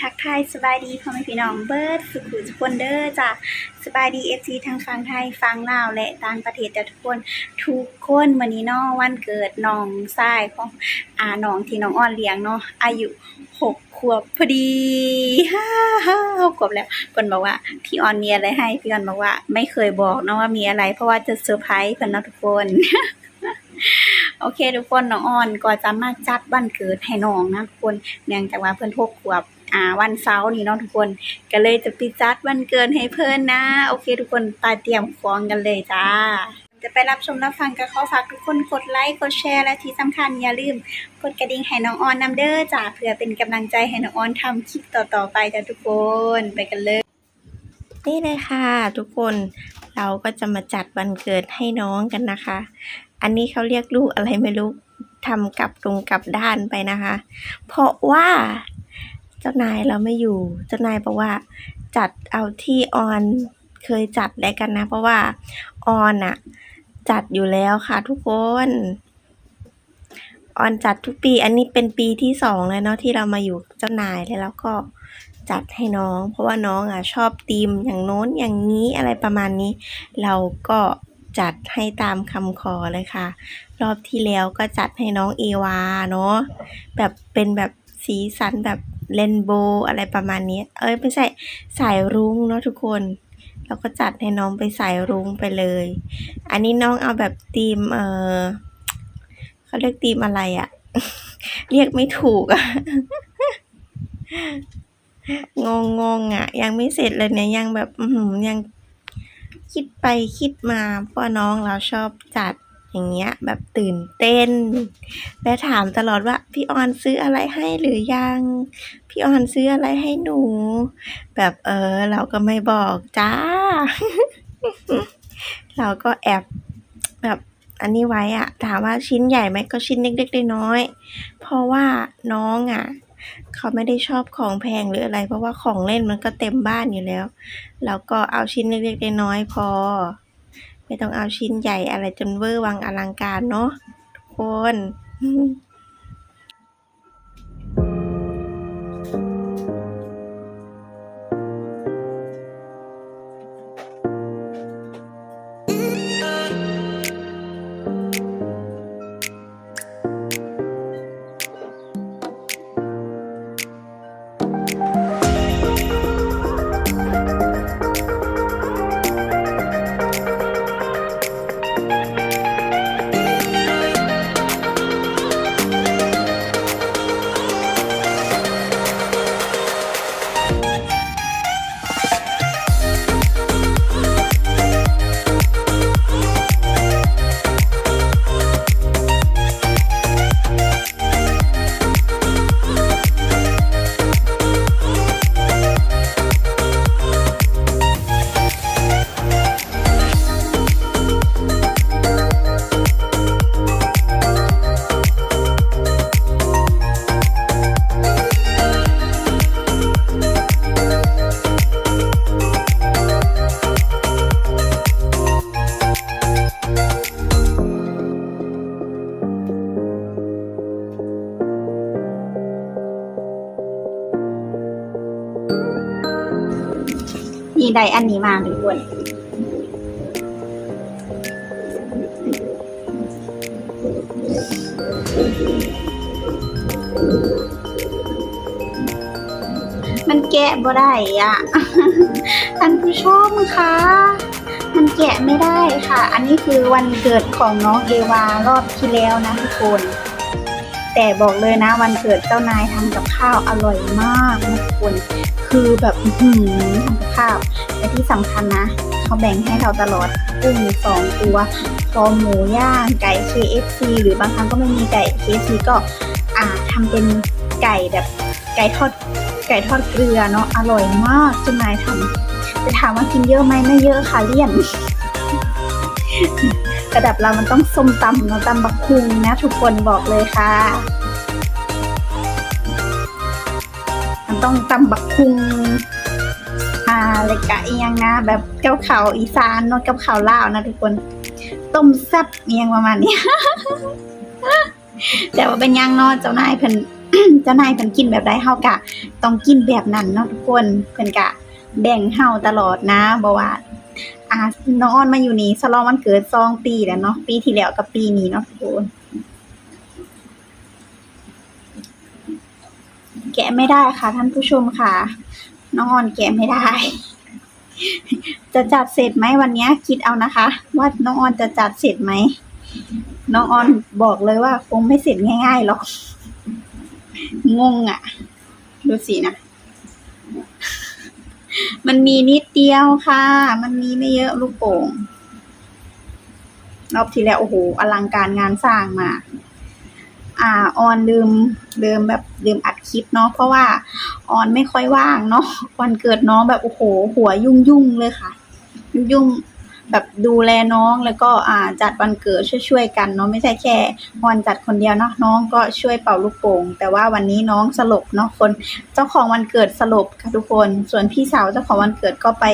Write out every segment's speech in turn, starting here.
ทักทายสบายดีพ่อแม่พี่น้องเบิร์ดสุขุทุกคนเด้อจ้ะสบายดีเอฟซีทั้งฟังไทยฟังลาวและต่างประเทศแต่ทุกคนทุกคนวันนี้เนาะวันเกิดน้องทรายของอาน้องที่น้องอ้อนเลี้ยงเนาะอายุหกขวบพอดีฮ่าฮ่าหกขวบแล้วเพิ่นบอกว่าพี่ออนมีอะไรให้พี่ออนบอกว่า ไม่เคยบอกเนาะว่ามีอะไร เพราะว่าจะเซอร์ไพรส์เพิ่อนเนาะทุกคนโอเคทุกคนน้องออนก็จะมาจัดวันเกิดให้น้องนะทุกคนเนื่องจากว่าเพิ่อนหกขวบ อ่าวันเสาร์นี่เนาะทุกคน ก็เลยจะไปจัดวันเกิดให้เพิ่นนะ โอเค ทุกคนไปเตรียมของกันเลยจ้า จะไปรับชมรับฟังก็ขอฝากทุกคนกดไลค์กดแชร์และที่สำคัญอย่าลืม กดกระดิ่งให้น้องออนนำเด้อจ้าเพื่อเป็นกำลังใจให้น้องออนทำคลิปต่อๆไปจ้าทุกคนไปกันเลยนี่เลยค่ะ ทุกคนเราก็จะมาจัดวันเกิดให้น้องกันนะคะ อันนี้เขาเรียกลูกอะไรไม่รู้ทำกลับตรงกลับด้านไปนะคะ เพราะว่า เจ้านายเราไม่อยู่ เจ้านายบอกว่า จัดเอาที่ออนเคยจัดแล้วกันนะ เพราะว่าออนอะจัดอยู่แล้วค่ะทุกคน ออนจัดทุกปี อันนี้เป็นปีที่สองเลยเนาะที่เรามาอยู่เจ้านายแล้วเราก็จัดให้น้อง เพราะว่าน้องอะชอบธีมอย่างโน้นอย่างนี้อะไรประมาณนี้ เราก็จัดให้ตามคำขอเลยค่ะ รอบที่แล้วก็จัดให้น้องเอวาเนาะแบบเป็นแบบสีสันแบบ เรนโบว์อะไรประมาณนี้ เอ้ยไม่ใช่สายรุ้งเนาะทุกคนเราก็จัดให้น้องไปสายรุ้งไปเลย อันนี้น้องเอาแบบธีม เออเขาเรียกธีมอะไรอะ เรียกไม่ถูกอะงงงๆอะยังไม่เสร็จเลยเนี่ยยังแบบยังคิดไปคิดมาเพราะว่าน้องเราชอบจัด อย่างเงี้ยแบบตื่นเต้นและถามตลอดว่าพี่ออนซื้ออะไรให้หรือยัง พี่ออนซื้ออะไรให้หนู แบบเออ เราก็ไม่บอกจ้า เราก็แอบแบบอันนี้ไว้อะถามว่าชิ้นใหญ่ไหมก็ชิ้นเล็กๆน้อยๆเพราะว่าน้องอะเขาไม่ได้ชอบของแพงหรืออะไร เพราะว่าของเล่นมันก็เต็มบ้านอยู่แล้ว แล้วก็เอาชิ้นเล็กๆน้อยๆพอ ไม่ต้องเอาชิ้นใหญ่อะไรจนเวอร์วังอลังการเนาะทุกคน ได้อันนี้มาทุกคนมันแกะบ่ได้อะท่านผู้ชมคะมันแกะไม่ได้ค่ะ อันนี้คือวันเกิดของน้องเอวารอบที่แล้วนะทุกคน แต่บอกเลยนะวันเกิดเจ้านายทำกับข้าวอร่อยมากนะทุกคนคือแบบหือทำกับข้าวและที่สำคัญนะ เขาแบ่งให้เราตลอดกุ้งสองตัวคอหมูย่างไก่ KFC หรือบางครั้งก็ไม่มีไก่ KFC ก็อ่าทำเป็นไก่แบบไก่ทอดไก่ทอดเกลือเนาะอร่อยมากเจ้านายทำจะถามว่ากินเยอะไหมไม่เยอะค่ะเลี่ยน ระดับเรามันต้องส้มตำเนาะตำบักคุงนะ ทุกคนบอกเลยค่ะ มันต้องตำบักคุงอ่าอะไรกะเอียงนะ แบบเจ้าเขาวอีสานนาะกับข้าวลาวนะทุกคน ต้มแซ่บเอียงประมาณนี้ แต่ว่าเป็นยังนาะเจ้านายเพิ่นเจ้านายเพิ่นกินแบบใดเฮากะ ต้องกินแบบนั้นเนาะทุกคนเพิ่นกะ แบ่งเฮาตลอดนะบ่ว่า อ่าน้องอ้อนมาอยู่นี่ฉลองวันเกิดสองปีแล้วเนาะปีที่แล้วกับปีนี้เนาะทุกคนแกะไม่ได้ค่ะ ท่านผู้ชมค่ะ น้องออนแกะไม่ได้ จะจัดเสร็จไหมวันนี้คิดเอานะคะ ว่าน้องออนจะจัดเสร็จไหมน้องออนบอกเลยว่าคงไม่เสร็จง่ายๆหรอกงงอะ่ะ ดูสินะ มันมีนิดเดียวค่ะ มันมีไม่เยอะลูกโป่ง รอบที่แล้วโอ้โหอลังการงานสร้างมากอ่าออนลืมลืมแบบลืมอัดคลิปเนาะเพราะว่าออนไม่ค่อยว่างเนาะวันเกิดน้องแบบโอ้โห หัวยุ่งยุ่งเลยค่ะ ยุ่งยุ่ง แบบดูแลน้องแล้วก็อ่าจัดวันเกิดช่วยๆกันเนาะไม่ใช่แค่ออนจัดคนเดียวเนาะน้องก็ช่วยเป่าลูกโป่ง แต่ว่าวันนี้น้องสลบเนาะคนเจ้าของวันเกิดสลบค่ะทุกคน ส่วนพี่สาวเจ้าของวันเกิดก็ไป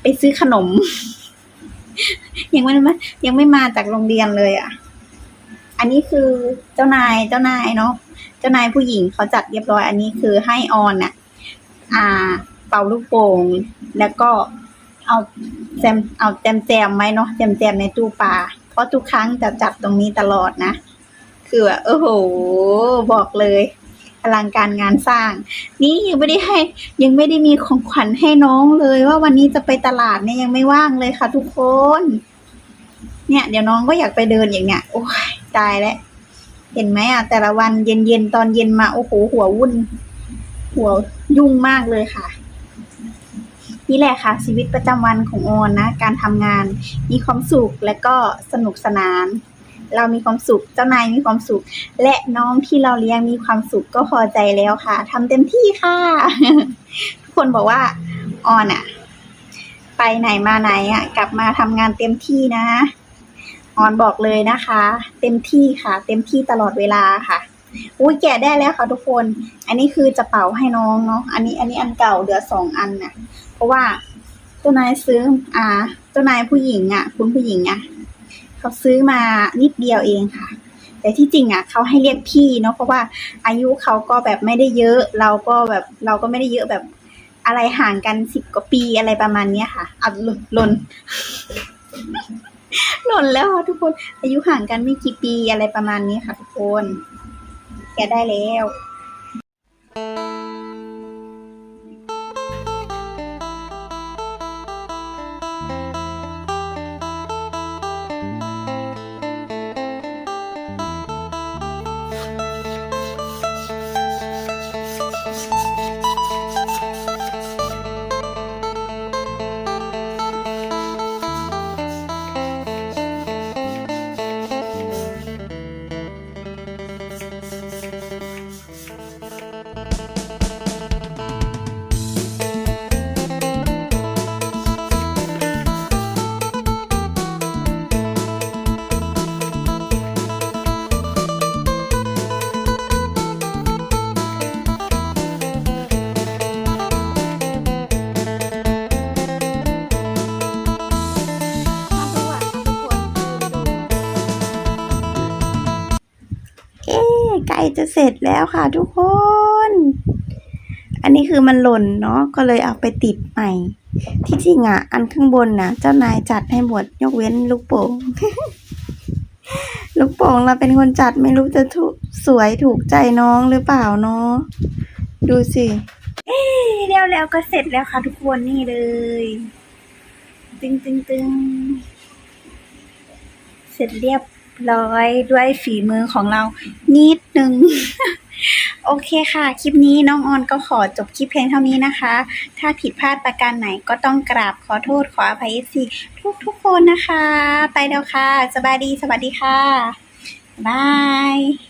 ไปซื้อขนม ยังไม่มายังไม่มาจากโรงเรียนเลยอะ อันนี้คือเจ้านายเจ้านายเนาะเจ้านายผู้หญิงเขาจัดเรียบร้อย อันนี้คือให้ออนน่ะ อ่า เป่าลูกโป่งแล้วก็ เอาแจมเอาแจมแจมไว้เนาะแจมแจมในตู้ปลาเพราะทุกครั้งจะจับตรงนี้ตลอดนะ คือแบบโอ้โห บอกเลยอลังการงานสร้าง นี่ยังไม่ได้ให้ยังไม่ได้มีของขวัญให้น้องเลย ว่าวันนี้จะไปตลาดเนี่ยยังไม่ว่างเลยค่ะ ทุกคน เนี่ย เดี๋ยวน้องก็อยากไปเดินอย่างเนี้ยโอ้ยตายแล้วเห็นไหมอะแต่ละวันเย็นๆตอนเย็นมาโอ้โหหัววุ่น หัวยุ่งมากเลยค่ะ นี่แหละค่ะชีวิตประจำวันของออนนะ การทำงานมีความสุขและก็สนุกสนาน เรามีความสุขเจ้านายมีความสุข และน้องที่เราเลี้ยงมีความสุขก็พอใจแล้วค่ะทำเต็มที่ค่ะ ทุกคนบอกว่าออนอะไปไหนมาไหนอะกลับมาทำงานเต็มที่นะออนบอกเลยนะคะ เต็มที่ค่ะ เต็มที่ตลอดเวลาค่ะอุ้ยแกะได้แล้วค่ะทุกคน อันนี้คือจะเป่าให้น้องเนาะ อันนี้อันนี้อันเก่าเหลือสองอันน่ะ ราะว่าเจ้านายซื้อ อ่าเจ้านายผู้หญิงอะ คุณผู้หญิงอะเขาซื้อมานิดเดียวเองค่ะ แต่ที่จริงอะเขาให้เรียกพี่เนาะเพราะว่าอายุเขาก็แบบไม่ได้เยอะ เราก็แบบเราก็ไม่ได้เยอะแบบอะไรห่างกันสิบกว่าปีอะไรประมาณเนี้ยค่ะอะหล่นหล่นแล้วค่ะทุกคน อายุห่างกันไม่กี่ปีอะไรประมาณนี้ค่ะทุกคน แกได้แล้ว จะเสร็จแล้วค่ะทุกคน อันนี้คือมันหล่นเนาะก็เลยเอาไปติดใหม่ ที่จริงอะ อันข้างบนน่ะเจ้านายจัดให้หมดยกเว้นลูกโป่งลูกโป่งเราเป็นคนจัดไม่รู้จะถูกสวยถูกใจน้องหรือเปล่าเนาะดูสิแล้วแล้วก็เสร็จแล้วค่ะทุกคนนี่เลยตึงตึงตึงเสร็จเรียบ ร้อยด้วยฝีมือของเรานิดนึง โอเคค่ะ คลิปนี้น้องออนก็ขอจบคลิปเพียงเท่านี้นะคะ ถ้าผิดพลาดประการไหนก็ต้องกราบขอโทษขออภัยสิทุกทุกคนนะคะ ไปแล้วค่ะ สบายดีสวัสดีค่ะบาย